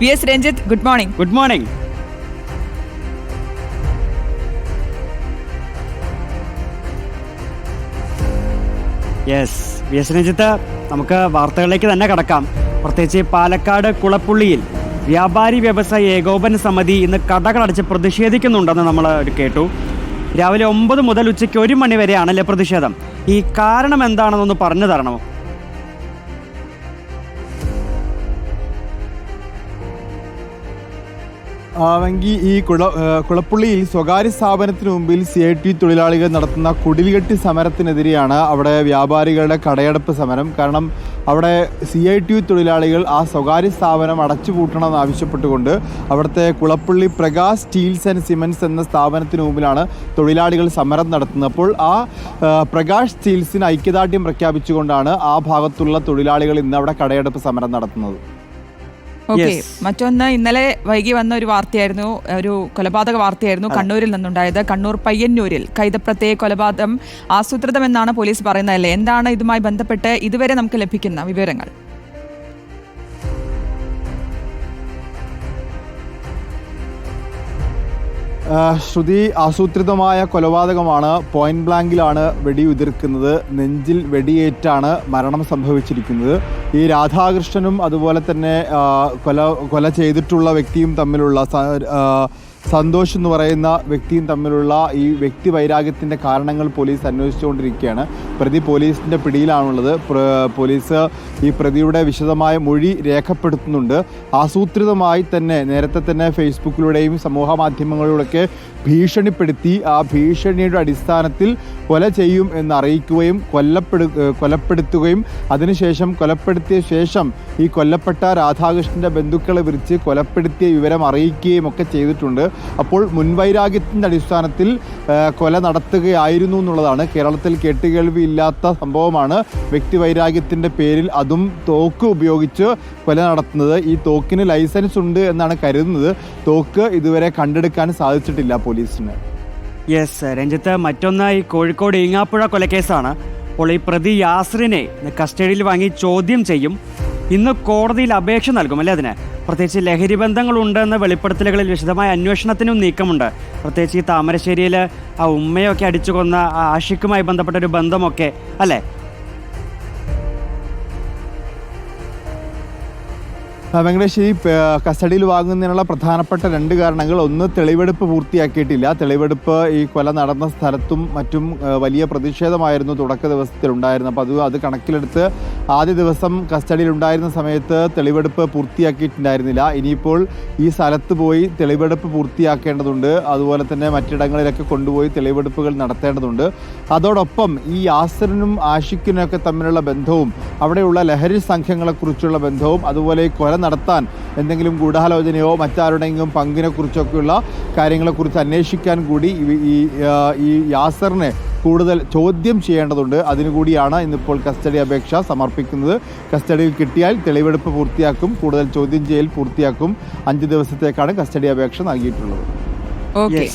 V S Ranjith good morning. Good morning. Yes V S Ranjith നമുക്ക് വാർത്തകളിലേക്ക് തന്നെ കടക്കാം. പ്രത്യേകിച്ച് പാലക്കാട് കുളപ്പുള്ളിയിൽ വ്യാപാരി വ്യവസായ ഏകോപന സമിതി ഇന്ന് കടകളടച്ച് പ്രതിഷേധിക്കുന്നുണ്ടെന്ന് നമ്മൾ കേട്ടു. രാവിലെ ഒമ്പത് മുതൽ ഉച്ചയ്ക്ക് ഒരു മണി വരെയാണല്ലേ പ്രതിഷേധം ഈ കാരണം എന്താണെന്നൊന്ന് പറഞ്ഞു തരണമോ? ആണെങ്കിൽ ഈ കുള കുളപ്പുള്ളിയിൽ സ്വകാര്യ സ്ഥാപനത്തിന് മുമ്പിൽ സി ഐ ടി തൊഴിലാളികൾ നടത്തുന്ന കുടിൽകെട്ടി സമരത്തിനെതിരെയാണ് അവിടെ വ്യാപാരികളുടെ കടയടപ്പ് സമരം. കാരണം അവിടെ സി ഐ ടി തൊഴിലാളികൾ ആ സ്വകാര്യ സ്ഥാപനം അടച്ചുപൂട്ടണമെന്ന് ആവശ്യപ്പെട്ടുകൊണ്ട് അവിടുത്തെ Kulappully Prakash steels and cements എന്ന സ്ഥാപനത്തിന് മുമ്പിലാണ് തൊഴിലാളികൾ സമരം നടത്തുന്നത്. അപ്പോൾ ആ, പ്രകാശ് സ്റ്റീൽസിന് ഐക്യദാർഢ്യം പ്രഖ്യാപിച്ചുകൊണ്ടാണ് ആ ഭാഗത്തുള്ള തൊഴിലാളികൾ ഇന്ന് അവിടെ കടയടപ്പ് സമരം നടത്തുന്നത്. ഓക്കെ. മറ്റൊന്ന് ഇന്നലെ വൈകി വന്ന ഒരു വാർത്തയായിരുന്നു ഒരു കൊലപാതക വാർത്തയായിരുന്നു കണ്ണൂരിൽ നിന്നുണ്ടായത്. കണ്ണൂർ പയ്യന്നൂരിൽ കൈതപ്രത്തെ കൊലപാതകം ആസൂത്രിതമെന്നാണ് പോലീസ് പറയുന്നതല്ലേ? എന്താണ് ഇതുമായി ബന്ധപ്പെട്ട് ഇതുവരെ നമുക്ക് ലഭിക്കുന്ന വിവരങ്ങൾ? ശ്രുതി ആസൂത്രിതമായ കൊലപാതകമാണ് പോയിന്റ് ബ്ലാങ്കിലാണ് വെടിയുതിർക്കുന്നത്. നെഞ്ചിൽ വെടിയേറ്റാണ് മരണം സംഭവിച്ചിരിക്കുന്നത്. ഈ രാധാകൃഷ്ണനും അതുപോലെ തന്നെ കൊല കൊല ചെയ്തിട്ടുള്ള വ്യക്തിയും തമ്മിലുള്ള സന്തോഷ് എന്ന് പറയുന്ന വ്യക്തിയും തമ്മിലുള്ള ഈ വ്യക്തി വൈരാഗ്യത്തിന്റെ കാരണങ്ങൾ പോലീസ് അന്വേഷിച്ചുകൊണ്ടിരിക്കുകയാണ്. പ്രതി പോലീസിന്റെ പിടിയിലാണുള്ളത്. പോലീസ് ഈ പ്രതിയുടെ വിശദമായ മൊഴി രേഖപ്പെടുത്തുന്നുണ്ട്. ആസൂത്രിതമായി തന്നെ നേരത്തെ തന്നെ ഫേസ്ബുക്കിലൂടെയും സമൂഹ മാധ്യമങ്ങളിലൂടെയൊക്കെ ഭീഷണിപ്പെടുത്തി ആ ഭീഷണിയുടെ അടിസ്ഥാനത്തിൽ കൊല ചെയ്യും എന്ന് അറിയിക്കുകയും കൊല്ലപ്പെടു കൊലപ്പെടുത്തുകയും അതിനുശേഷം കൊലപ്പെടുത്തിയ ശേഷം ഈ കൊല്ലപ്പെട്ട രാധാകൃഷ്ണന്റെ ബന്ധുക്കളെ വിളിച്ച് കൊലപ്പെടുത്തിയ വിവരം അറിയിക്കുകയും ഒക്കെ ചെയ്തിട്ടുണ്ട്. അപ്പോൾ മുൻവൈരാഗ്യത്തിന്റെ അടിസ്ഥാനത്തിൽ കൊല നടത്തുകയായിരുന്നു എന്നുള്ളതാണ്. കേരളത്തിൽ കേട്ടുകേൾവി ഇല്ലാത്ത സംഭവമാണ്. വ്യക്തിവൈരാഗ്യത്തിന്റെ പേരിൽ അതും തോക്ക് ഉപയോഗിച്ച് കൊല നടത്തുന്നത്. ഈ തോക്കിന് ലൈസൻസ് ഉണ്ട് എന്നാണ് കരുതുന്നത്. തോക്ക് ഇതുവരെ കണ്ടെടുക്കാൻ സാധിച്ചിട്ടില്ല പോലീസിന്. യെസ് രഞ്ജിത്ത് മറ്റൊന്ന് ഈ കോഴിക്കോട് ഈങ്ങാപ്പുഴ കൊലക്കേസാണ്. അപ്പോൾ ഈ പ്രതി യാസ്രിനെ കസ്റ്റഡിയിൽ വാങ്ങി ചോദ്യം ചെയ്യും. ഇന്ന് കോടതിയിൽ അപേക്ഷ നൽകും അല്ലേ അതിന്? പ്രത്യേകിച്ച് ലഹരി ബന്ധങ്ങളുണ്ടെന്ന വെളിപ്പെടുത്തലുകളിൽ വിശദമായ അന്വേഷണത്തിനും നീക്കമുണ്ട്. പ്രത്യേകിച്ച് ഈ താമരശ്ശേരിയിൽ ആ ഉമ്മയൊക്കെ അടിച്ചു കൊന്ന ആഷിക്കുമായി ബന്ധപ്പെട്ട ഒരു ബന്ധമൊക്കെ അല്ലേ? വെങ്കടേഷ് ഈ കസ്റ്റഡിയിൽ വാങ്ങുന്നതിനുള്ള പ്രധാനപ്പെട്ട രണ്ട് കാരണങ്ങൾ. ഒന്ന് തെളിവെടുപ്പ് പൂർത്തിയാക്കിയിട്ടില്ല. തെളിവെടുപ്പ് ഈ കൊല നടന്ന സ്ഥലത്തും മറ്റും വലിയ പ്രതിഷേധമായിരുന്നു തുടക്ക ദിവസത്തിൽ ഉണ്ടായിരുന്നത് അപ്പോൾ അത് അത് കണക്കിലെടുത്ത് ആദ്യ ദിവസം കസ്റ്റഡിയിൽ ഉണ്ടായിരുന്ന സമയത്ത് തെളിവെടുപ്പ് പൂർത്തിയാക്കിയിട്ടുണ്ടായിരുന്നില്ല. ഇനിയിപ്പോൾ ഈ സ്ഥലത്ത് പോയി തെളിവെടുപ്പ് പൂർത്തിയാക്കേണ്ടതുണ്ട്. അതുപോലെ തന്നെ മറ്റിടങ്ങളിലൊക്കെ കൊണ്ടുപോയി തെളിവെടുപ്പുകൾ നടത്തേണ്ടതുണ്ട്. അതോടൊപ്പം ഈ യാസറിനും ഒക്കെ തമ്മിലുള്ള ബന്ധവും അവിടെയുള്ള ലഹരി സംഘങ്ങളെക്കുറിച്ചുള്ള ബന്ധവും അതുപോലെ ഈ കൊല നടത്താൻ എന്തെങ്കിലും ഗൂഢാലോചനയോ മറ്റാരുടെയെങ്കിലും പങ്കിനെ കുറിച്ചൊക്കെയുള്ള കാര്യങ്ങളെക്കുറിച്ച് അന്വേഷിക്കാൻ കൂടി ഈ- ഈ യാസറിനെ കൂടുതൽ ചോദ്യം ചെയ്യേണ്ടതുണ്ട്. അതിനുകൂടിയാണ് ഇന്നിപ്പോൾ കസ്റ്റഡി അപേക്ഷ സമർപ്പിക്കുന്നത്. കസ്റ്റഡിയിൽ കിട്ടിയാൽ തെളിവെടുപ്പ് പൂർത്തിയാക്കും. കൂടുതൽ ചോദ്യം ചെയ്യൽ പൂർത്തിയാക്കും. അഞ്ച് ദിവസത്തേക്കാണ് കസ്റ്റഡി അപേക്ഷ നൽകിയിട്ടുള്ളത്. ഓക്കെ.